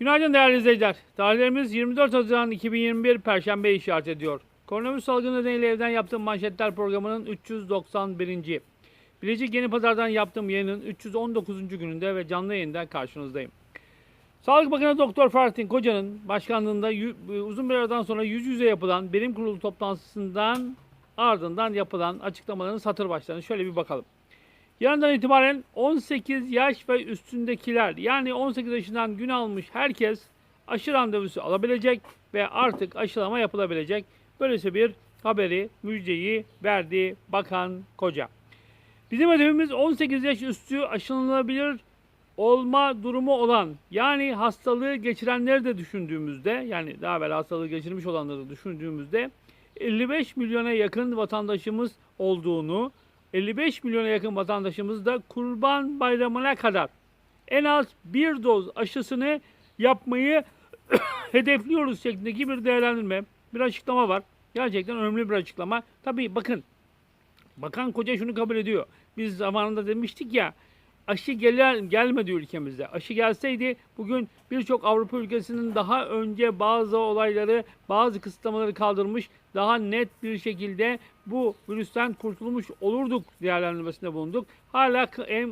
Günaydın değerli izleyiciler. Tarihlerimiz 24 Haziran 2021 Perşembe işaret ediyor. Koronavirüs salgını nedeniyle evden yaptığım manşetler programının 391. Bilecik Yeni Pazar'dan yaptığım yayının 319. gününde ve canlı yayında karşınızdayım. Sağlık Bakanı Doktor Fahrettin Koca'nın başkanlığında yü- uzun bir aradan sonra yüz yüze yapılan bilim kurulu toplantısından ardından yapılan açıklamaların satır başlarına şöyle bir bakalım. Yarından itibaren 18 yaş ve üstündekiler yani 18 yaşından gün almış herkes aşı randevusu alabilecek ve artık aşılama yapılabilecek. Böylesi bir haberi, müjdeyi verdi Bakan Koca. Bizim hedefimiz 18 yaş üstü aşılanabilir olma durumu olan yani hastalığı geçirenleri de düşündüğümüzde yani daha evvel hastalığı geçirmiş olanları düşündüğümüzde 55 milyona yakın vatandaşımız olduğunu 55 milyona yakın vatandaşımız da Kurban Bayramı'na kadar en az bir doz aşısını yapmayı hedefliyoruz şeklindeki bir değerlendirme, bir açıklama var. Gerçekten önemli bir açıklama. Tabii bakın, Bakan Koca şunu kabul ediyor. Biz zamanında demiştik ya, aşı gelen, gelmedi ülkemizde. Aşı gelseydi bugün birçok Avrupa ülkesinin daha önce bazı olayları, bazı kısıtlamaları kaldırmış, daha net bir şekilde bu virüsten kurtulmuş olurduk değerlendirmesinde bulunduk. Hala e,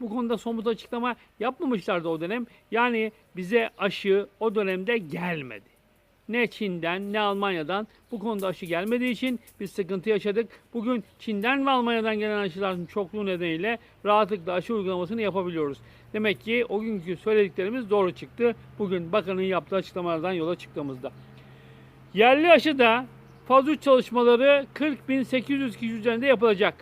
bu konuda somut açıklama yapmamışlardı o dönem. Yani bize aşı o dönemde gelmedi. Ne Çin'den ne Almanya'dan bu konuda aşı gelmediği için biz sıkıntı yaşadık. Bugün Çin'den ve Almanya'dan gelen aşıların çokluğu nedeniyle rahatlıkla aşı uygulamasını yapabiliyoruz. Demek ki o günkü söylediklerimiz doğru çıktı. Bugün bakanın yaptığı açıklamalardan yola çıktığımızda. Yerli aşı da faz 3 çalışmaları 40.800 kişi üzerinde yapılacak.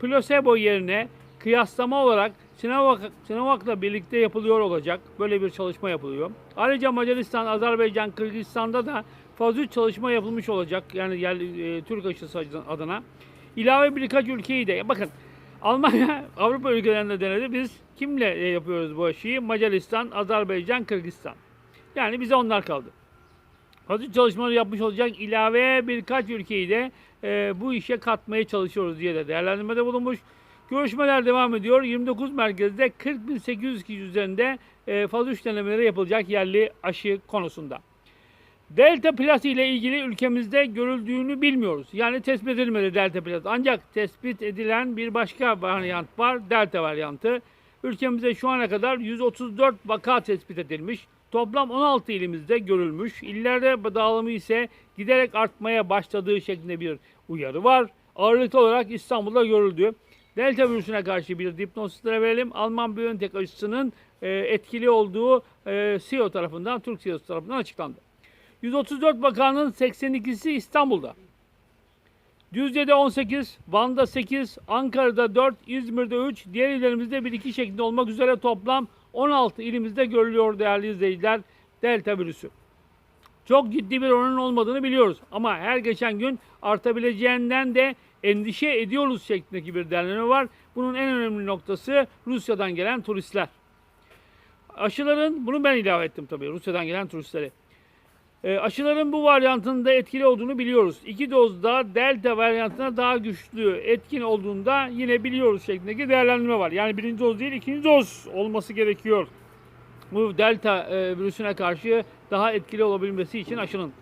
Plasebo yerine kıyaslama olarak Sinovac, Sinovac'la birlikte yapılıyor olacak. Böyle bir çalışma yapılıyor. Ayrıca Macaristan, Azerbaycan, Kırgızistan'da da faz 3 çalışma yapılmış olacak. Yani yerli, e, Türk aşısı adına. İlave birkaç ülkeyi de bakın Almanya Avrupa ülkelerinde denedi. Biz kimle e, yapıyoruz bu aşıyı? Macaristan, Azerbaycan, Kırgızistan. Yani bize onlar kaldı. Hazır çalışmaları yapmış olacak ilave birkaç ülkeyi de e, bu işe katmaya çalışıyoruz diye de değerlendirmede bulunmuş. Görüşmeler devam ediyor. 29 merkezde 40.800 kişi üzerinde e, faz 3 denemeleri yapılacak yerli aşı konusunda. Delta Plus ile ilgili ülkemizde görüldüğünü bilmiyoruz. Yani tespit edilmedi Delta Plus. Ancak tespit edilen bir başka varyant var. Delta varyantı. Ülkemizde şu ana kadar 134 vaka tespit edilmiş. Toplam 16 ilimizde görülmüş. İllerde dağılımı ise giderek artmaya başladığı şeklinde bir uyarı var. Ağırlıklı olarak İstanbul'da görüldü. Delta virüsüne karşı bir dipnot sizlere verelim. Alman BioNTech aşısının e, etkili olduğu e, CEO tarafından, Türk CEO'su tarafından açıklandı. 134 vakanın 82'si İstanbul'da. Düzce'de 18, Van'da 8, Ankara'da 4, İzmir'de 3, diğer illerimizde 1-2 şeklinde olmak üzere toplam 16 ilimizde görülüyor değerli izleyiciler Delta virüsü. Çok ciddi bir oranın olmadığını biliyoruz ama her geçen gün artabileceğinden de endişe ediyoruz şeklindeki bir değerlendirme var. Bunun en önemli noktası Rusya'dan gelen turistler. Aşıların, bunu ben ilave ettim tabii Rusya'dan gelen turistleri. E, aşıların bu varyantında etkili olduğunu biliyoruz. İki dozda delta varyantına daha güçlü etkin olduğunda yine biliyoruz şeklindeki değerlendirme var. Yani birinci doz değil ikinci doz olması gerekiyor. Bu delta e, virüsüne karşı daha etkili olabilmesi için aşının.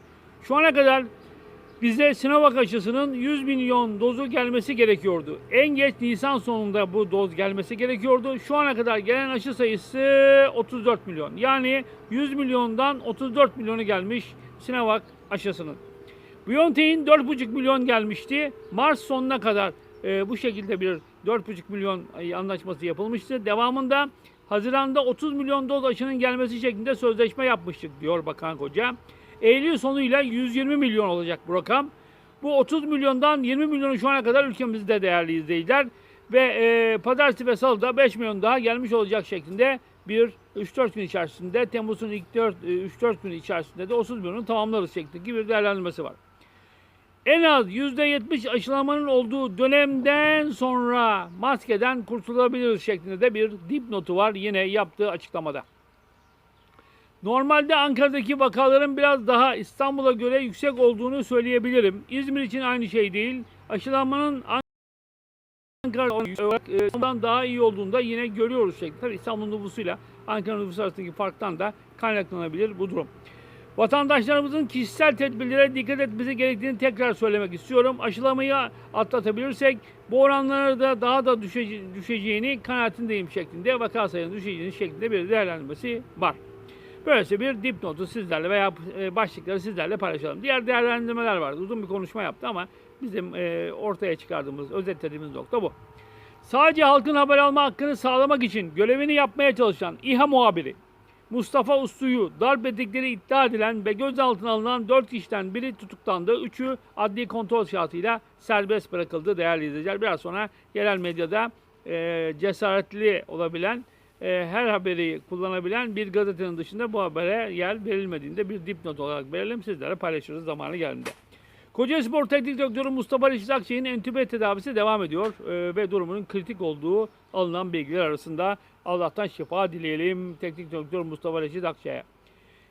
Şu ana kadar bize Sinovac aşısının 100 milyon dozu gelmesi gerekiyordu. En geç Nisan sonunda bu doz gelmesi gerekiyordu. Şu ana kadar gelen aşı sayısı 34 milyon. Yani 100 milyondan 34 milyonu gelmiş Sinovac aşısının. BioNTech'in 4,5 milyon gelmişti. Mart sonuna kadar e, bu şekilde bir 4,5 milyon anlaşması yapılmıştı. Devamında Haziran'da 30 milyon doz aşının gelmesi şeklinde sözleşme yapmıştık diyor Bakan Koca. Eylül sonuyla 120 milyon olacak bu rakam. Bu 30 milyondan 20 milyonu şu ana kadar ülkemizde değerli izleyiciler. Ve e, pazartesi ve salıda 5 milyon daha gelmiş olacak şeklinde bir 3-4 gün içerisinde Temmuz'un ilk 4, e, 3-4 gün içerisinde de 30 milyonu tamamlarız şeklindeki bir değerlendirmesi var. En az %70 aşılamanın olduğu dönemden sonra maskeden kurtulabiliriz şeklinde de bir dipnotu var yine yaptığı açıklamada. Normalde Ankara'daki vakaların biraz daha İstanbul'a göre yüksek olduğunu söyleyebilirim. İzmir için aynı şey değil. Aşılanmanın Ankara olarak e, ondan daha iyi olduğunda yine görüyoruz şekli. Tabii İstanbul nüfusuyla Ankara nüfusu arasındaki farktan da kaynaklanabilir bu durum. Vatandaşlarımızın kişisel tedbirlere dikkat etmesi gerektiğini tekrar söylemek istiyorum. Aşılamayı atlatabilirsek bu oranlara da daha da düşece- düşeceğini kanaatindeyim şeklinde vaka sayının düşeceğini şeklinde bir değerlendirmesi var. Böylece bir dipnotu sizlerle veya e, başlıkları sizlerle paylaşalım. Diğer değerlendirmeler var. Uzun bir konuşma yaptı ama bizim e, ortaya çıkardığımız, özetlediğimiz nokta bu. Sadece halkın haber alma hakkını sağlamak için görevini yapmaya çalışan İHA muhabiri Mustafa Uslu'yu darp ettikleri iddia edilen ve gözaltına alınan 4 kişiden biri tutuklandı. Üçü adli kontrol şartıyla serbest bırakıldı değerli izleyiciler. Biraz sonra yerel medyada e, cesaretli olabilen, e, her haberi kullanabilen bir gazetenin dışında bu habere yer verilmediğinde bir dipnot olarak verelim. Sizlere paylaşırız zamanı geldiğinde. Kocaeli Spor Teknik Direktörü Mustafa Reşit Akçay'ın entübe tedavisi devam ediyor e, ve durumunun kritik olduğu alınan bilgiler arasında Allah'tan şifa dileyelim Teknik Direktör Mustafa Reşit Akçay'a.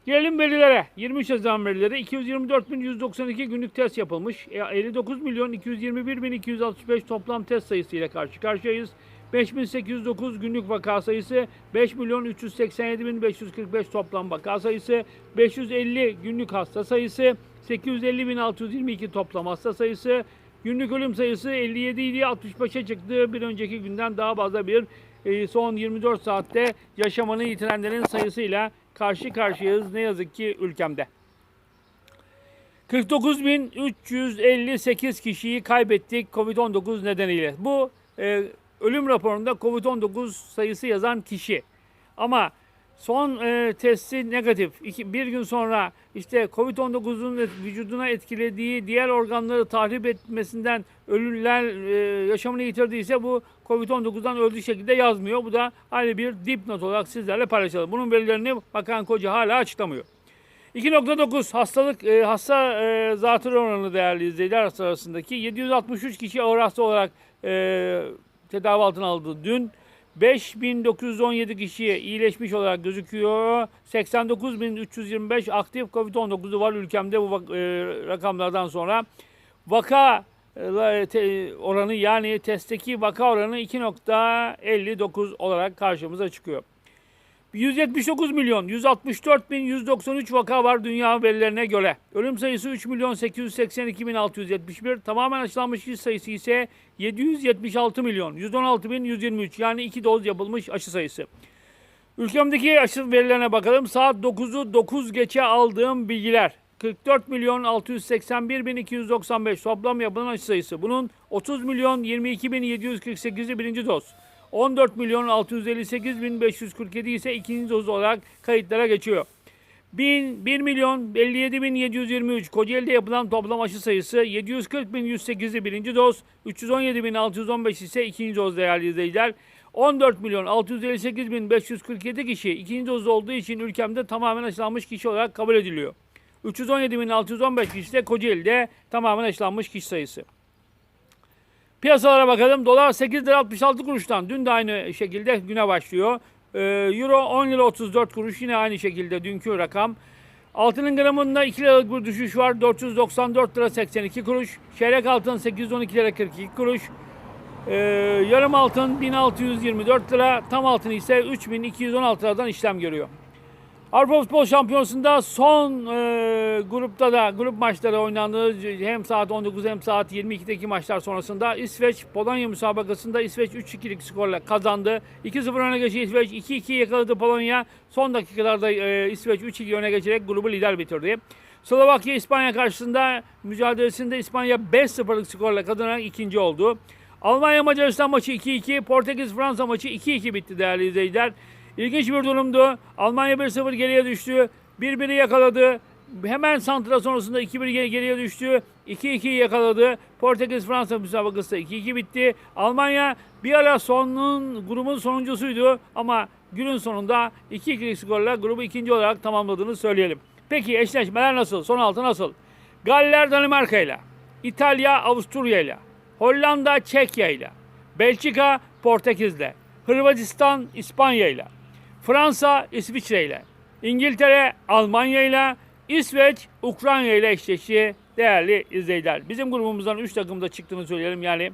Gelelim verilere. 23 Haziran verileri 224.192 günlük test yapılmış. E, 59 milyon 221.265 toplam test sayısı ile karşı karşıyayız. 5809 günlük vaka sayısı, 5 milyon 387.545 toplam vaka sayısı, 550 günlük hasta sayısı, 850.622 toplam hasta sayısı, günlük ölüm sayısı 57 idi 65'e çıktı. Bir önceki günden daha fazla bir e, son 24 saatte yaşamını yitirenlerin sayısıyla karşı karşıyayız ne yazık ki ülkemde. 49.358 kişiyi kaybettik Covid-19 nedeniyle. Bu e, ölüm raporunda Covid-19 sayısı yazan kişi. Ama son e, testi negatif. İki, bir gün sonra işte Covid-19'un et- vücuduna etkilediği diğer organları tahrip etmesinden ölüler e, yaşamını yitirdiyse bu Covid-19'dan öldüğü şekilde yazmıyor. Bu da ayrı bir dipnot olarak sizlerle paylaşalım. Bunun verilerini Bakan Koca hala açıklamıyor. 2.9 hastalık e, hasta e, zatürre oranı değerli izleyiciler arasındaki 763 kişi ağır hasta olarak e, tedavi altına aldı dün. 5917 kişiye iyileşmiş olarak gözüküyor. 89.325 aktif Covid-19'u var ülkemde bu e, rakamlardan sonra. Vaka e, oranı yani testteki vaka oranı 2.59 olarak karşımıza çıkıyor. 179 milyon 164 bin 193 vaka var dünya verilerine göre. Ölüm sayısı 3 milyon 882 bin 671. Tamamen aşılanmış kişi sayısı ise 776 milyon 116 bin 123. Yani 2 doz yapılmış aşı sayısı. Ülkemdeki aşı verilerine bakalım. Saat 9'u 9 geçe aldığım bilgiler. 44 milyon 681 bin 295 toplam yapılan aşı sayısı. Bunun 30 milyon 22 bin 748'i birinci doz. 14 milyon 658 bin 547 ise ikinci doz olarak kayıtlara geçiyor. 1, 1 milyon 57 bin 723 Kocaeli'de yapılan toplam aşı sayısı 740 bin 108'i birinci doz, 317 bin 615 ise ikinci doz değerli izleyiciler. 14 milyon 658 bin 547 kişi ikinci doz olduğu için ülkemde tamamen aşılanmış kişi olarak kabul ediliyor. 317 bin 615 kişi de Kocaeli'de tamamen aşılanmış kişi sayısı. Piyasalara bakalım. Dolar 8 lira 66 kuruştan. Dün de aynı şekilde güne başlıyor. Ee, Euro 10 lira 34 kuruş. Yine aynı şekilde dünkü rakam. Altının gramında 2 liralık bir düşüş var. 494 lira 82 kuruş. Çeyrek altın 812 lira 42 kuruş. Ee, yarım altın 1624 lira. Tam altın ise 3216 liradan işlem görüyor. Avrupa Futbol Şampiyonası'nda son e, grupta da grup maçları oynandı. Hem saat 19 hem saat 22'deki maçlar sonrasında İsveç Polonya müsabakasında İsveç 3-2'lik skorla kazandı. 2-0 öne geçti İsveç 2-2 yakaladı Polonya. Son dakikalarda e, İsveç 3-2 öne geçerek grubu lider bitirdi. Slovakya İspanya karşısında mücadelesinde İspanya 5-0'lık skorla kazanarak ikinci oldu. Almanya Macaristan maçı 2-2, Portekiz Fransa maçı 2-2 bitti değerli izleyiciler. İlginç bir durumdu. Almanya 1-0 geriye düştü. Birbiri yakaladı. Hemen santra sonrasında 2-1 geri- geriye düştü. 2-2 yakaladı. Portekiz Fransa müsabakası 2-2 bitti. Almanya bir ara sonun grubun sonuncusuydu ama günün sonunda 2-2 skorla grubu ikinci olarak tamamladığını söyleyelim. Peki eşleşmeler nasıl? Son altı nasıl? Galler Danimarka ile, İtalya Avusturya ile, Hollanda Çekya ile, Belçika Portekiz'le, Hırvatistan İspanya ile, Fransa İsviçre ile, İngiltere Almanya ile, İsveç Ukrayna ile eşleşti değerli izleyiciler. Bizim grubumuzdan 3 takımda çıktığını söyleyelim. Yani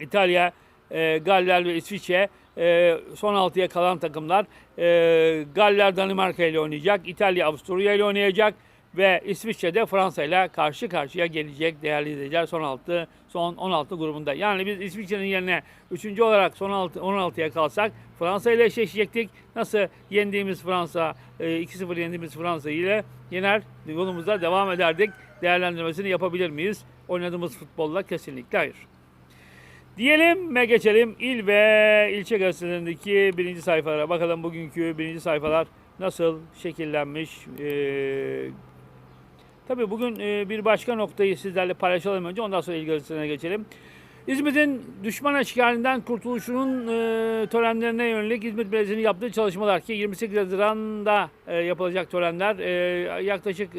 İtalya, e, Galler ve İsviçre e, son 6'ya kalan takımlar. E, Galler Danimarka ile oynayacak, İtalya Avusturya ile oynayacak ve İsviçre de Fransa ile karşı karşıya gelecek değerli izleyiciler son 6 son 16 grubunda. Yani biz İsviçre'nin yerine 3. olarak son 6 16'ya kalsak Fransa ile eşleşecektik. Nasıl yendiğimiz Fransa e, 2-0 yendiğimiz Fransa ile yener yolumuza devam ederdik. Değerlendirmesini yapabilir miyiz? Oynadığımız futbolla kesinlikle hayır. Diyelim ve geçelim il ve ilçe gazetelerindeki birinci sayfalara. Bakalım bugünkü birinci sayfalar nasıl şekillenmiş. Ee, tabii bugün e, bir başka noktayı sizlerle paylaşalım önce ondan sonra il gazetelerine geçelim. İzmit'in düşman eşkalinden kurtuluşunun e, törenlerine yönelik İzmit Belediyesi'nin yaptığı çalışmalar ki 28 Haziran'da e, yapılacak törenler yaklaşık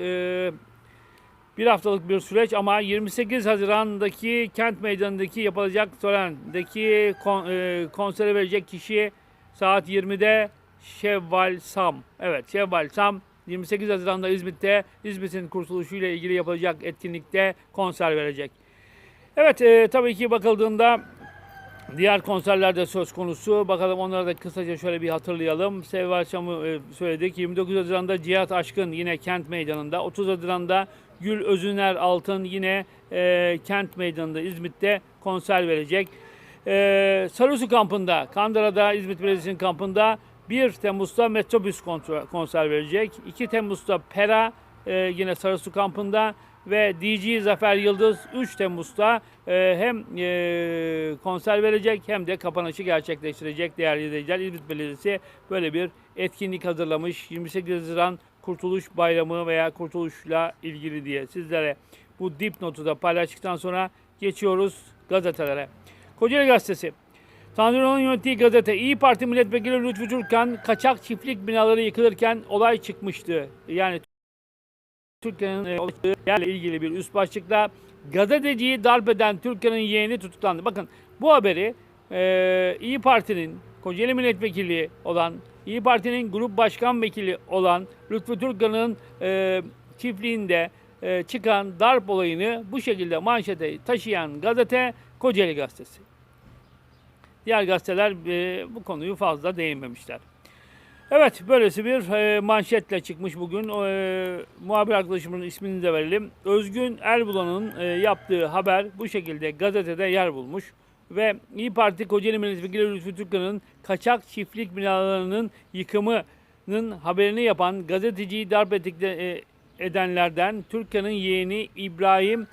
bir haftalık bir süreç ama 28 Haziran'daki kent meydanındaki yapılacak törendeki kon, konsere verecek kişi saat 20'de Şevval Sam. Evet Şevval Sam 28 Haziran'da İzmit'te İzmit'in kurtuluşuyla ilgili yapılacak etkinlikte konser verecek. Evet e, tabii ki bakıldığında diğer konserlerde söz konusu. Bakalım onları da kısaca şöyle bir hatırlayalım. Sevval Şam'ı e, söyledik. 29 Haziran'da Cihat Aşkın yine kent meydanında. 30 Haziran'da Gül Özüner Altın yine e, kent meydanında İzmit'te konser verecek. E, Sarısu kampında, Kandıra'da İzmit Belediyesi'nin kampında 1 Temmuz'da Metrobüs konser, verecek. 2 Temmuz'da Pera e, yine Sarısu kampında ve DJ Zafer Yıldız 3 Temmuz'da e, hem e, konser verecek hem de kapanışı gerçekleştirecek değerli izleyiciler. İzmit Belediyesi böyle bir etkinlik hazırlamış. 28 Haziran Kurtuluş Bayramı veya Kurtuluş'la ilgili diye sizlere bu dipnotu da paylaştıktan sonra geçiyoruz gazetelere. Kocaeli Gazetesi. Tanrı'nın yönettiği gazete İyi Parti Milletvekili Lütfü Türkan kaçak çiftlik binaları yıkılırken olay çıkmıştı. Yani Türkiye'nin e, yerle ilgili bir üst başlıkla gazeteciyi darp eden Türkiye'nin yeğeni tutuklandı. Bakın bu haberi e, İyi Parti'nin Kocaeli Milletvekili olan İyi Parti'nin grup başkan vekili olan Lütfü Türkan'ın e, çiftliğinde e, çıkan darp olayını bu şekilde manşete taşıyan gazete Kocaeli Gazetesi. Diğer gazeteler e, bu konuyu fazla değinmemişler. Evet, böylesi bir e, manşetle çıkmış bugün. E, muhabir arkadaşımın ismini de verelim. Özgün Erbulan'ın e, yaptığı haber bu şekilde gazetede yer bulmuş. Ve İyi Parti Kocaeli Milletvekili Lütfü Türkan'ın kaçak çiftlik binalarının yıkımının haberini yapan gazeteciyi darp ettikle, e, edenlerden Türkan'ın yeğeni İbrahim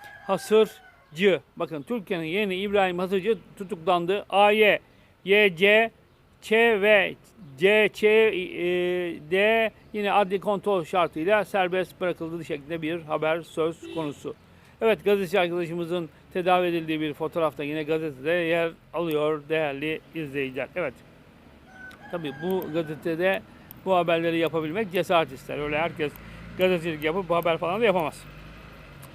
Hasırcı. Bakın Türkan'ın yeğeni İbrahim Hasırcı tutuklandı. AY, YC, Ç ve C, Ç, e, D yine adli kontrol şartıyla serbest bırakıldığı şeklinde bir haber söz konusu. Evet gazeteci arkadaşımızın tedavi edildiği bir fotoğrafta yine gazetede yer alıyor değerli izleyiciler. Evet. Tabii bu gazetede bu haberleri yapabilmek cesaret ister. Öyle herkes gazetecilik yapıp bu haber falan da yapamaz.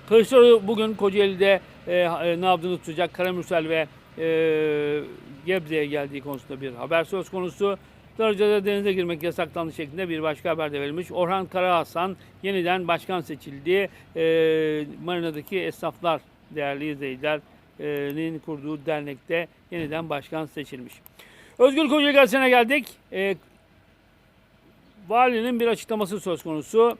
Kılıçdaroğlu bugün Kocaeli'de e, e, nabzını tutacak Karamürsel ve e, Gebze'ye geldiği konusunda bir haber söz konusu. Darıca'da denize girmek yasaklandı şeklinde bir başka haber de verilmiş. Orhan Karahasan yeniden başkan seçildi. E, Marina'daki esnaflar değerli izleyicilerin kurduğu dernekte yeniden başkan seçilmiş. Özgür Kocaeli Gazetesi'ne geldik. E, valinin bir açıklaması söz konusu.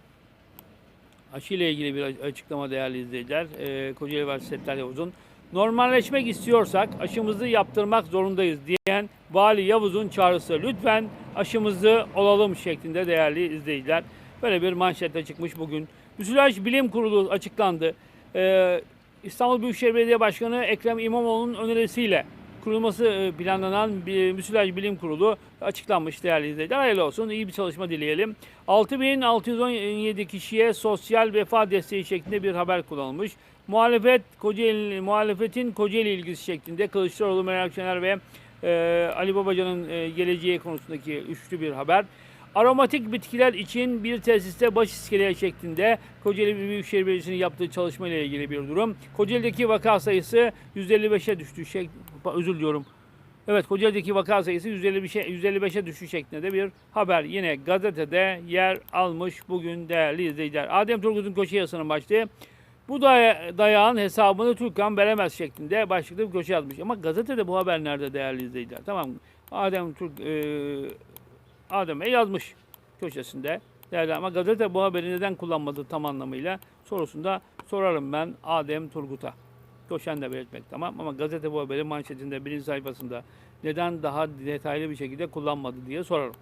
Aşı ile ilgili bir açıklama değerli izleyiciler. E, Kocaeli Valisi Settar Yavuz'un normalleşmek istiyorsak aşımızı yaptırmak zorundayız diyen Vali Yavuz'un çağrısı. Lütfen aşımızı olalım şeklinde değerli izleyiciler. Böyle bir manşetle çıkmış bugün. Müsilaj Bilim Kurulu açıklandı. Ee, İstanbul Büyükşehir Belediye Başkanı Ekrem İmamoğlu'nun önerisiyle kurulması e, planlanan bir Müsilaj Bilim Kurulu açıklanmış değerli izleyiciler. Hayırlı olsun. iyi bir çalışma dileyelim. 6617 kişiye sosyal vefa desteği şeklinde bir haber kullanılmış. Muhalefet Kocaeli muhalefetin Kocaeli ilgisi şeklinde Kılıçdaroğlu, Meral Akşener ve e, Ali Babacan'ın e, geleceği konusundaki üçlü bir haber. Aromatik bitkiler için bir tesiste baş iskeleye şeklinde Kocaeli Büyükşehir Belediyesi'nin yaptığı çalışma ile ilgili bir durum. Kocaeli'deki vaka sayısı 155'e düştü. Şey, özür diliyorum. Evet Kocaeli'deki vaka sayısı 155'e 155'e düştü şeklinde de bir haber yine gazetede yer almış bugün değerli izleyiciler. Adem Turgut'un köşe yazısının başlığı Bu daya- dayağın hesabını Türkan veremez şeklinde başlıklı bir köşe yazmış. Ama gazetede bu haber nerede değerli izleyiciler? Tamam Adem Türk e, Adem yazmış köşesinde. Değerli ama gazete bu haberi neden kullanmadı tam anlamıyla sorusunda sorarım ben Adem Turgut'a. Köşen de belirtmek tamam ama gazete bu haberi manşetinde birinci sayfasında neden daha detaylı bir şekilde kullanmadı diye sorarım.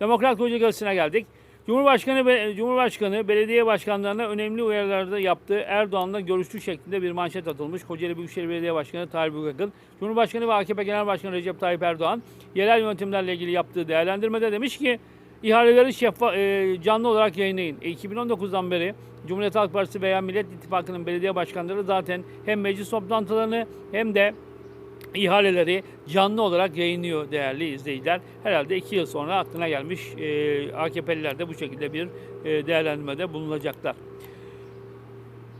Demokrat Koca Gazetesi'ne geldik. Cumhurbaşkanı Cumhurbaşkanı belediye başkanlarına önemli uyarılarda yaptığı Erdoğan'la görüştü şeklinde bir manşet atılmış. Kocaeli Büyükşehir Belediye Başkanı Tahir Büyükakın, Cumhurbaşkanı ve AKP Genel Başkanı Recep Tayyip Erdoğan yerel yönetimlerle ilgili yaptığı değerlendirmede demiş ki ihaleleri şeffa, e, canlı olarak yayınlayın. E, 2019'dan beri Cumhuriyet Halk Partisi veya Millet İttifakı'nın belediye başkanları zaten hem meclis toplantılarını hem de ihaleleri canlı olarak yayınlıyor değerli izleyiciler. Herhalde iki yıl sonra aklına gelmiş e, AKP'liler de bu şekilde bir e, değerlendirmede bulunacaklar.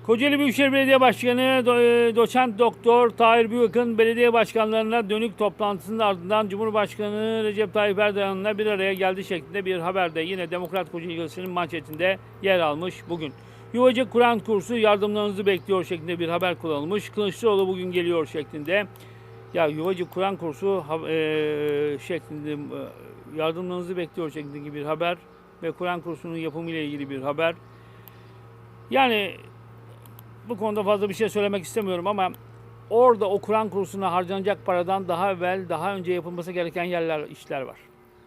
Kocaeli Büyükşehir Belediye Başkanı e, Doçent Doktor Tahir Büyük'ün belediye başkanlarına dönük toplantısının ardından Cumhurbaşkanı Recep Tayyip Erdoğan'la bir araya geldi şeklinde bir haberde yine Demokrat Kocaeli Gazetesi'nin manşetinde yer almış bugün. Yuvacık Kur'an kursu yardımlarınızı bekliyor şeklinde bir haber kullanılmış. Kılıçdaroğlu bugün geliyor şeklinde. Ya Yuvacık Kur'an kursu e, şeklinde e, yardımlarınızı bekliyor şeklindeki bir haber ve Kur'an kursunun yapımı ile ilgili bir haber. Yani bu konuda fazla bir şey söylemek istemiyorum ama orada o Kur'an kursuna harcanacak paradan daha evvel, daha önce yapılması gereken yerler, işler var.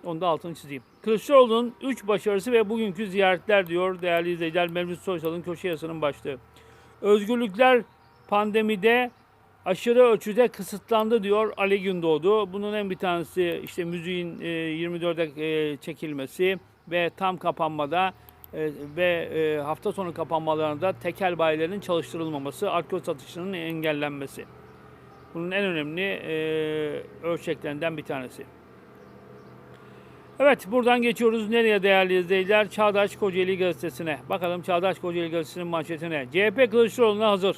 Onu da altını çizeyim. Kılıçdaroğlu'nun 3 başarısı ve bugünkü ziyaretler diyor değerli izleyiciler Mevlüt Soysal'ın köşe yazısının başlığı. Özgürlükler pandemide aşırı ölçüde kısıtlandı diyor Ali Gündoğdu. Bunun en bir tanesi işte müziğin e, 24'e e, çekilmesi ve tam kapanmada e, ve e, hafta sonu kapanmalarında tekel bayilerin çalıştırılmaması, alkol satışının engellenmesi. Bunun en önemli ölçeklerinden bir tanesi. Evet buradan geçiyoruz nereye değerli izleyiciler? Çağdaş Kocaeli Gazetesi'ne. Bakalım Çağdaş Kocaeli Gazetesi'nin manşetine. CHP Kılıçdaroğlu'na hazır.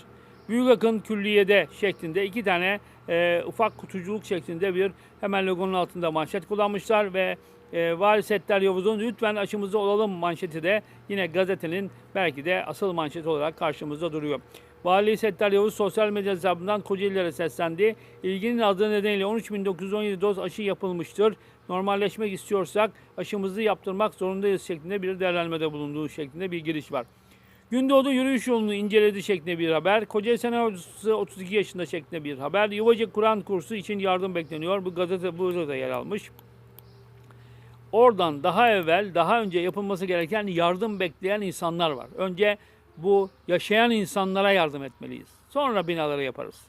Büyükakın külliyede şeklinde iki tane e, ufak kutuculuk şeklinde bir hemen logonun altında manşet kullanmışlar ve e, Vali Settar Yavuz'un lütfen aşımızda olalım manşeti de yine gazetenin belki de asıl manşeti olarak karşımızda duruyor. Vali Settar Yavuz sosyal medya hesabından Kocaeli'lere seslendi. İlginin adı nedeniyle 13.917 doz aşı yapılmıştır. Normalleşmek istiyorsak aşımızı yaptırmak zorundayız şeklinde bir değerlendirmede bulunduğu şeklinde bir giriş var. Gündoğdu yürüyüş yolunu inceledi şeklinde bir haber. Kocaeli Senatosu 32 yaşında şeklinde bir haber. Yuvacık Kur'an kursu için yardım bekleniyor. Bu gazete burada da yer almış. Oradan daha evvel, daha önce yapılması gereken yardım bekleyen insanlar var. Önce bu yaşayan insanlara yardım etmeliyiz. Sonra binaları yaparız.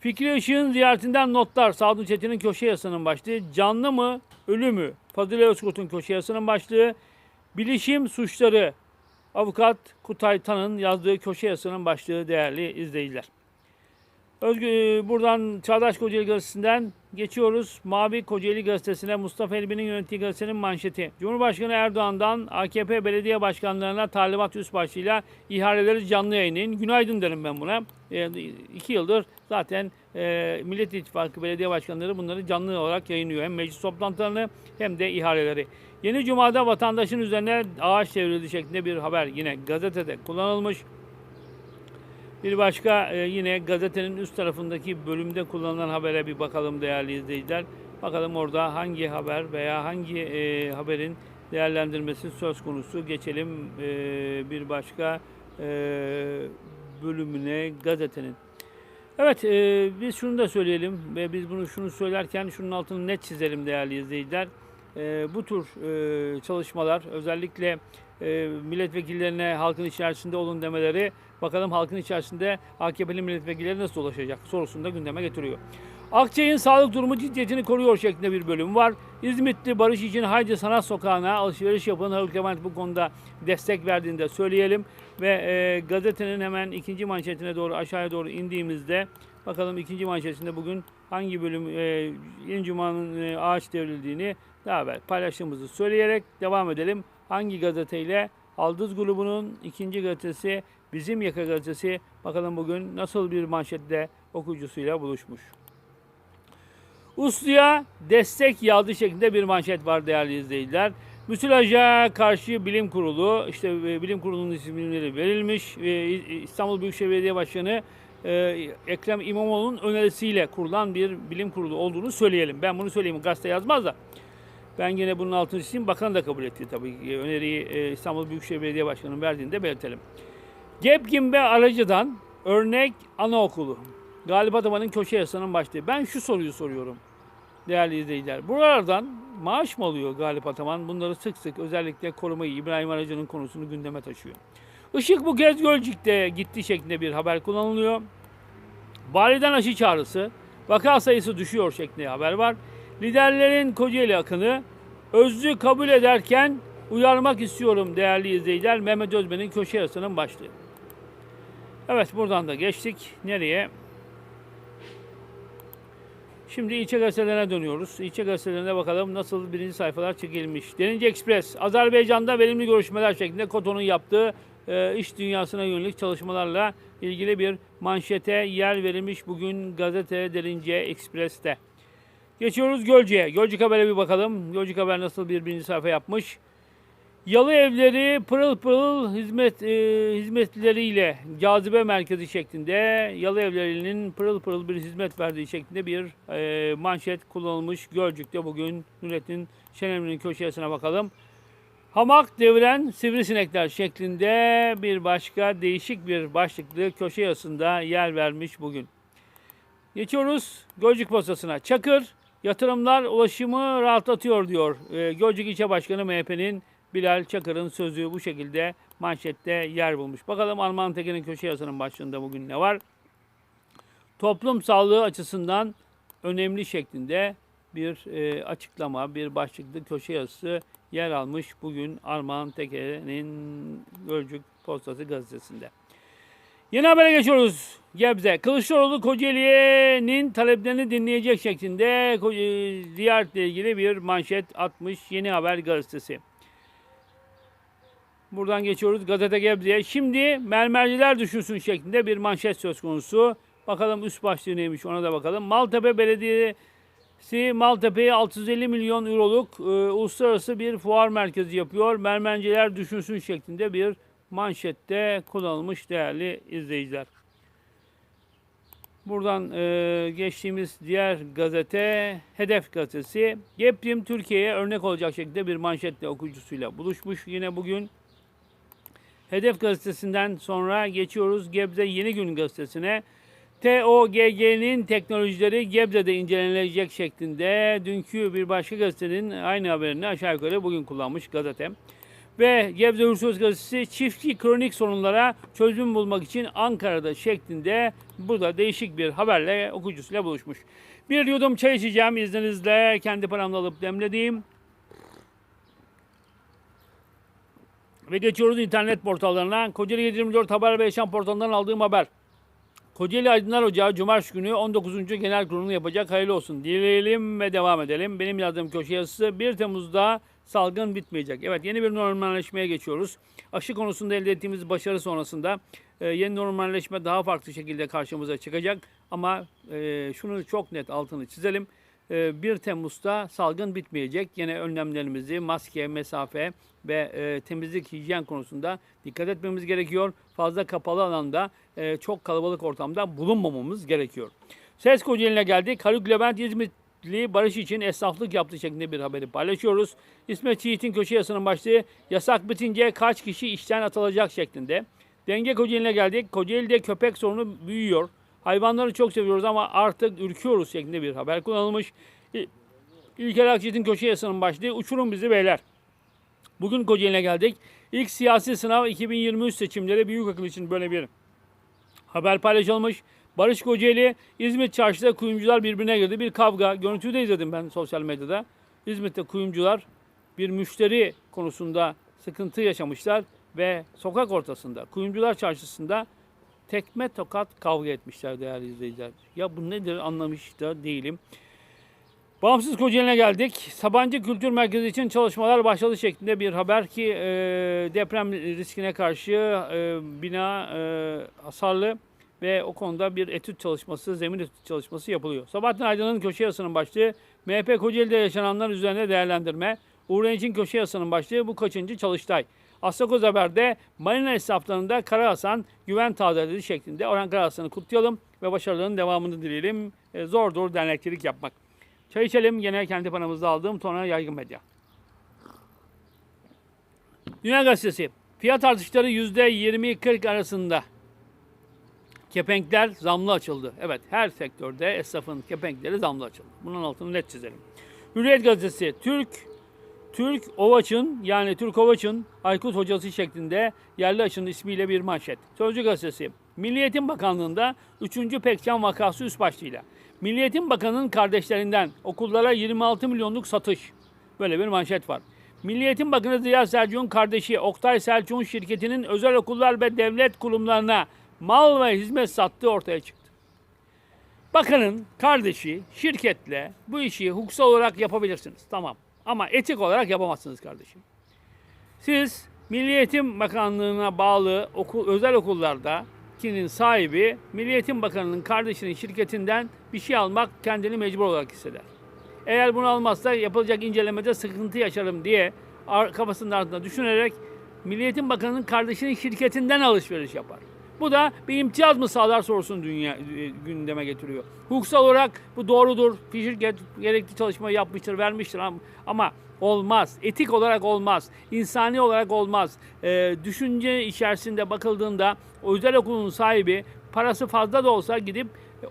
Fikri Işık'ın ziyaretinden notlar. Sadun Çetin'in köşe yazısının başlığı. Canlı mı, ölü mü? Fadile Özkurt'un köşe yazısının başlığı. Bilişim suçları. Avukat Kutay Tan'ın yazdığı köşe yazısının başlığı değerli izleyiciler. Özgü, buradan Çağdaş Kocaeli Gazetesi'nden geçiyoruz. Mavi Kocaeli Gazetesi'ne Mustafa Elbin'in yönettiği gazetenin manşeti. Cumhurbaşkanı Erdoğan'dan AKP belediye başkanlarına talimat üst başlığıyla ihaleleri canlı yayınlayın. Günaydın derim ben buna. E, iki yıldır zaten e, Millet İttifakı belediye başkanları bunları canlı olarak yayınlıyor. Hem meclis toplantılarını hem de ihaleleri. Yeni Cuma'da vatandaşın üzerine ağaç devrildi şeklinde bir haber yine gazetede kullanılmış. Bir başka e, yine gazetenin üst tarafındaki bölümde kullanılan habere bir bakalım değerli izleyiciler. Bakalım orada hangi haber veya hangi e, haberin değerlendirmesi söz konusu. Geçelim e, bir başka e, bölümüne gazetenin. Evet e, biz şunu da söyleyelim ve biz bunu şunu söylerken şunun altını net çizelim değerli izleyiciler. E, bu tür e, çalışmalar özellikle e, milletvekillerine halkın içerisinde olun demeleri bakalım halkın içerisinde AKP'li milletvekilleri nasıl ulaşacak sorusunu da gündeme getiriyor. Akçay'ın sağlık durumu ciddiyetini koruyor şeklinde bir bölüm var. İzmitli Barış için Haydi Sanat Sokağı'na alışveriş yapan Haluk Levent bu konuda destek verdiğini de söyleyelim. Ve e, gazetenin hemen ikinci manşetine doğru aşağıya doğru indiğimizde bakalım ikinci manşetinde bugün hangi bölüm e, Yeni Cuma'nın e, ağaç devrildiğini evvel paylaştığımızı söyleyerek devam edelim. Hangi gazeteyle? Aldız grubunun ikinci gazetesi Bizim Yaka gazetesi bakalım bugün nasıl bir manşette okuyucusuyla buluşmuş. Uslu'ya destek yağdı şeklinde bir manşet var değerli izleyiciler. Müsilaja karşı bilim kurulu, işte e, bilim kurulunun isimleri verilmiş. E, İstanbul Büyükşehir Belediye Başkanı e, Ekrem İmamoğlu'nun önerisiyle kurulan bir bilim kurulu olduğunu söyleyelim. Ben bunu söyleyeyim, gazete yazmaz da. Ben yine bunun altını çizeyim. Bakan da kabul etti tabii. ki. Öneriyi e, İstanbul Büyükşehir Belediye Başkanı'nın verdiğini de belirtelim. Gebgimbe Aracı'dan örnek anaokulu. Galip Ataman'ın köşe yazısının başlığı. Ben şu soruyu soruyorum değerli izleyiciler. Buralardan maaş mı alıyor Galip Ataman? Bunları sık sık özellikle korumayı İbrahim Aracı'nın konusunu gündeme taşıyor. Işık bu kez Gölcük'te gitti şeklinde bir haber kullanılıyor. Validen aşı çağrısı, vaka sayısı düşüyor şeklinde haber var. Liderlerin Kocaeli akını özlü kabul ederken uyarmak istiyorum değerli izleyiciler. Mehmet Özmen'in köşe yazısının başlığı. Evet buradan da geçtik. Nereye? Şimdi ilçe gazetelerine dönüyoruz. İlçe gazetelerine bakalım nasıl birinci sayfalar çekilmiş. Denice Ekspres, Azerbaycan'da verimli görüşmeler şeklinde KOTO'nun yaptığı e, iş dünyasına yönelik çalışmalarla ilgili bir manşete yer verilmiş bugün gazete Derince Ekspres'te. Geçiyoruz Gölcük'e. Gölcük Haber'e bir bakalım. Gölcük Haber nasıl bir birinci sayfa yapmış. Yalı evleri pırıl pırıl hizmet e, hizmetleriyle cazibe merkezi şeklinde yalı evlerinin pırıl pırıl bir hizmet verdiği şeklinde bir e, manşet kullanılmış Gölcük'te bugün Nurettin Şenemli'nin köşesine bakalım. Hamak deviren sivrisinekler şeklinde bir başka değişik bir başlıklı köşe yazısında yer vermiş bugün. Geçiyoruz Gölcük postasına. Çakır yatırımlar ulaşımı rahatlatıyor diyor. E, Gölcük İlçe Başkanı MHP'nin Bilal Çakır'ın sözü bu şekilde manşette yer bulmuş. Bakalım Armağan Tekin'in köşe yazısının başlığında bugün ne var? Toplum sağlığı açısından önemli şeklinde bir e, açıklama, bir başlıklı köşe yazısı yer almış bugün Armağan Tekin'in Gölcük Postası gazetesinde. Yeni habere geçiyoruz. Gebze. Kılıçdaroğlu Kocaeli'nin taleplerini dinleyecek şeklinde e, ziyaretle ilgili bir manşet atmış Yeni Haber gazetesi. Buradan geçiyoruz Gazete Gebze'ye. Şimdi mermerciler düşünsün şeklinde bir manşet söz konusu. Bakalım üst başlığı neymiş ona da bakalım. Maltepe Belediyesi Maltepe'ye 650 milyon euroluk e, uluslararası bir fuar merkezi yapıyor. Mermerciler düşünsün şeklinde bir manşette kullanılmış değerli izleyiciler. Buradan e, geçtiğimiz diğer gazete Hedef gazetesi. Geprim Türkiye'ye örnek olacak şekilde bir manşetle okuyucusuyla buluşmuş. Yine bugün Hedef gazetesinden sonra geçiyoruz Gebze Yeni Gün gazetesine. TOGG'nin teknolojileri Gebze'de incelenecek şeklinde dünkü bir başka gazetenin aynı haberini aşağı yukarı bugün kullanmış gazete. Ve Gebze Hırsız Gazetesi çiftçi kronik sorunlara çözüm bulmak için Ankara'da şeklinde burada değişik bir haberle okuyucusuyla buluşmuş. Bir yudum çay içeceğim izninizle kendi paramla alıp demlediğim. Ve geçiyoruz internet portallarına. Kocaeli 724 Haber ve Yaşam portalından aldığım haber. Kocaeli Aydınlar Ocağı Cumartesi günü 19. Genel Kurulu'nu yapacak. Hayırlı olsun. Dileyelim ve devam edelim. Benim yazdığım köşe yazısı 1 Temmuz'da salgın bitmeyecek. Evet yeni bir normalleşmeye geçiyoruz. Aşı konusunda elde ettiğimiz başarı sonrasında e, yeni normalleşme daha farklı şekilde karşımıza çıkacak. Ama e, şunu çok net altını çizelim. E, 1 Temmuz'da salgın bitmeyecek. Yine önlemlerimizi maske, mesafe ve e, temizlik, hijyen konusunda dikkat etmemiz gerekiyor. Fazla kapalı alanda, e, çok kalabalık ortamda bulunmamamız gerekiyor. Ses Kocaeli'ne geldik. Haluk Levent İzmitli barış için esnaflık yaptığı şeklinde bir haberi paylaşıyoruz. İsmet Çiğit'in köşe yazısının başlığı yasak bitince kaç kişi işten atılacak şeklinde. Denge Kocaeli'ne geldik. Kocaeli'de köpek sorunu büyüyor. Hayvanları çok seviyoruz ama artık ürküyoruz şeklinde bir haber kullanılmış. İlker Akçet'in köşe yazısının başlığı uçurun bizi beyler. Bugün Kocaeli'ne geldik. İlk siyasi sınav 2023 seçimleri büyük akıl için böyle bir haber paylaşılmış. Barış Kocaeli, İzmit çarşıda kuyumcular birbirine girdi. Bir kavga. Görüntüyü de izledim ben sosyal medyada. İzmit'te kuyumcular bir müşteri konusunda sıkıntı yaşamışlar ve sokak ortasında, kuyumcular çarşısında tekme tokat kavga etmişler değerli izleyiciler. Ya bu nedir anlamış da değilim. Bağımsız Kocaeli'ne geldik. Sabancı Kültür Merkezi için çalışmalar başladı şeklinde bir haber ki e, deprem riskine karşı e, bina e, hasarlı ve o konuda bir etüt çalışması, zemin etüt çalışması yapılıyor. Sabahattin Aydın'ın köşe yazısının başlığı MHP Kocaeli'de yaşananlar üzerine değerlendirme. Uğur Enç'in köşe yazısının başlığı bu kaçıncı çalıştay. Aslakoz Haber'de marina esnaflarında Kara Hasan güven tazeledi şeklinde Orhan Kara Hasan'ı kutlayalım ve başarılarının devamını dileyelim. E, zordur dernekçilik yapmak. Çay içelim yine kendi paramızda aldığım Tona Yaygın Medya. Dünya Gazetesi. Fiyat artışları %20-40 arasında. Kepenkler zamlı açıldı. Evet her sektörde esnafın kepenkleri zamlı açıldı. Bunun altını net çizelim. Hürriyet Gazetesi. Türk Türk Ovaç'ın yani Türk Ovaç'ın Aykut hocası şeklinde yerli açının ismiyle bir manşet. Sözcü Gazetesi. Milliyetin Bakanlığı'nda 3. Pekcan vakası üst başlığıyla. Milliyetin Bakanı'nın kardeşlerinden okullara 26 milyonluk satış. Böyle bir manşet var. Milliyetin Bakanı Ziya Selçuk'un kardeşi Oktay Selçuk'un şirketinin özel okullar ve devlet kurumlarına mal ve hizmet sattığı ortaya çıktı. Bakanın kardeşi şirketle bu işi hukuksal olarak yapabilirsiniz. Tamam. Ama etik olarak yapamazsınız kardeşim. Siz Milli Eğitim Bakanlığı'na bağlı okul, özel okullarda kinin sahibi Milli Eğitim Bakanı'nın kardeşinin şirketinden bir şey almak kendini mecbur olarak hisseder. Eğer bunu almazsa yapılacak incelemede sıkıntı yaşarım diye kafasının ardında düşünerek Milli Eğitim Bakanı'nın kardeşinin şirketinden alışveriş yapar. Bu da bir imtiyaz mı sağlar sorusunu dünya e, gündeme getiriyor. Hukuksal olarak bu doğrudur. Şirket gerekli çalışmayı yapmıştır, vermiştir ama, olmaz. Etik olarak olmaz. insani olarak olmaz. Ee, düşünce içerisinde bakıldığında özel okulun sahibi parası fazla da olsa gidip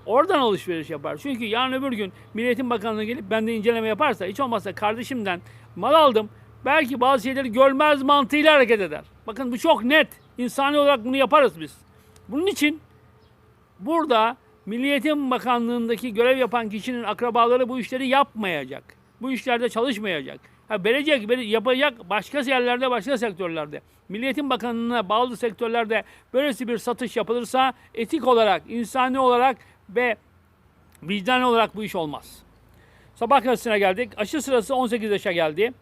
oradan alışveriş yapar. Çünkü yarın öbür gün Milliyetin Bakanlığı gelip bende inceleme yaparsa hiç olmazsa kardeşimden mal aldım. Belki bazı şeyleri görmez mantığıyla hareket eder. Bakın bu çok net. İnsani olarak bunu yaparız biz. Bunun için burada Milli Eğitim Bakanlığı'ndaki görev yapan kişinin akrabaları bu işleri yapmayacak. Bu işlerde çalışmayacak. Ha, verecek, vere- yapacak başka yerlerde, başka sektörlerde. Milli Eğitim Bakanlığı'na bağlı sektörlerde böylesi bir satış yapılırsa etik olarak, insani olarak ve vicdan olarak bu iş olmaz. Sabah gazetesine geldik. Aşı sırası 18 yaşa geldi.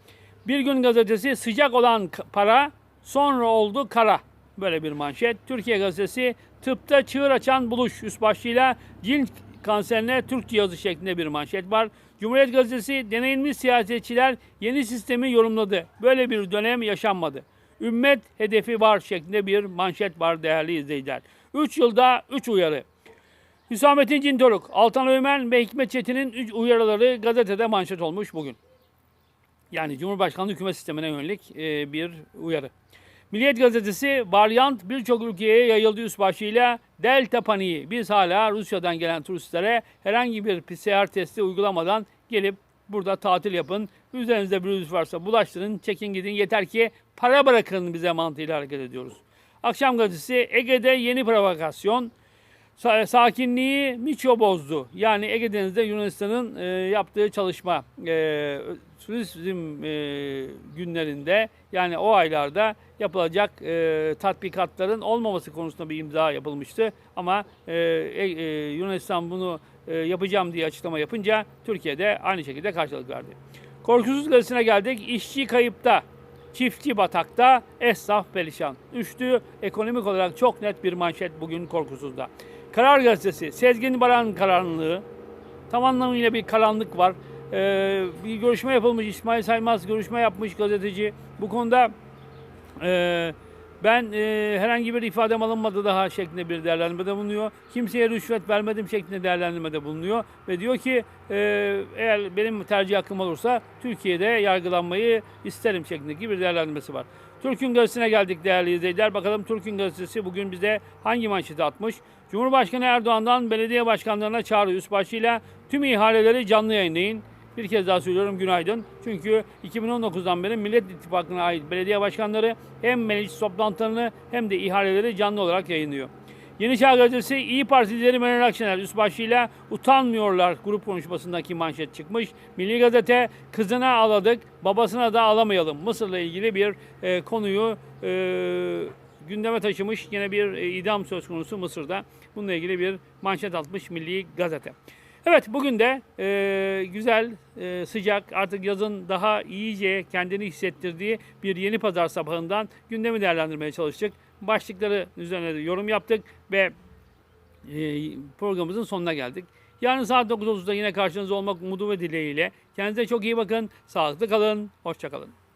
Bir gün gazetesi sıcak olan para sonra oldu kara. Böyle bir manşet. Türkiye gazetesi tıpta çığır açan buluş üst başlığıyla cilt kanserine Türk cihazı şeklinde bir manşet var. Cumhuriyet gazetesi deneyimli siyasetçiler yeni sistemi yorumladı. Böyle bir dönem yaşanmadı. Ümmet hedefi var şeklinde bir manşet var değerli izleyiciler. 3 yılda 3 uyarı. Hüsamettin Cintoruk, Altan Öğmen ve Hikmet Çetin'in uyarıları gazetede manşet olmuş bugün. Yani Cumhurbaşkanlığı hükümet sistemine yönelik e, bir uyarı. Milliyet gazetesi varyant birçok ülkeye yayıldı üst başlığıyla Delta paniği. Biz hala Rusya'dan gelen turistlere herhangi bir PCR testi uygulamadan gelip burada tatil yapın. Üzerinizde bir virüs varsa bulaştırın, çekin gidin. Yeter ki para bırakın bize mantığıyla hareket ediyoruz. Akşam gazetesi Ege'de yeni provokasyon. Sa- sakinliği Miço bozdu. Yani Ege Denizi'nde Yunanistan'ın e, yaptığı çalışma e, turizm e, günlerinde yani o aylarda yapılacak e, tatbikatların olmaması konusunda bir imza yapılmıştı. Ama e, e, e, Yunanistan bunu e, yapacağım diye açıklama yapınca Türkiye'de aynı şekilde karşılık verdi. Korkusuz gazetesine geldik. İşçi kayıpta. Çiftçi batakta, esnaf perişan. Üçlü ekonomik olarak çok net bir manşet bugün korkusuzda. Karar Gazetesi, Sezgin Baran karanlığı. Tam anlamıyla bir karanlık var. Ee, bir görüşme yapılmış, İsmail Saymaz görüşme yapmış gazeteci. Bu konuda e, ben e, herhangi bir ifadem alınmadı daha şeklinde bir değerlendirmede bulunuyor. Kimseye rüşvet vermedim şeklinde değerlendirmede bulunuyor. Ve diyor ki e, eğer benim tercih hakkım olursa Türkiye'de yargılanmayı isterim şeklindeki bir değerlendirmesi var. Türk'ün gazetesine geldik değerli izleyiciler. Bakalım Türk'ün gazetesi bugün bize hangi manşeti atmış? Cumhurbaşkanı Erdoğan'dan belediye başkanlarına çağrı üst başlığıyla tüm ihaleleri canlı yayınlayın. Bir kez daha söylüyorum günaydın. Çünkü 2019'dan beri Millet İttifakı'na ait belediye başkanları hem meclis toplantılarını hem de ihaleleri canlı olarak yayınlıyor. Yeni Çağ Gazetesi İyi Parti lideri Meral Akşener üst başlığıyla utanmıyorlar grup konuşmasındaki manşet çıkmış. Milli Gazete kızına ağladık babasına da alamayalım. Mısır'la ilgili bir e, konuyu e, gündeme taşımış. Yine bir e, idam söz konusu Mısır'da. Bununla ilgili bir manşet atmış Milli Gazete. Evet bugün de e, güzel, e, sıcak, artık yazın daha iyice kendini hissettirdiği bir yeni pazar sabahından gündemi değerlendirmeye çalıştık. Başlıkları üzerine de yorum yaptık ve e, programımızın sonuna geldik. Yarın saat 9.30'da yine karşınızda olmak umudu ve dileğiyle. Kendinize çok iyi bakın. Sağlıklı kalın. Hoşçakalın.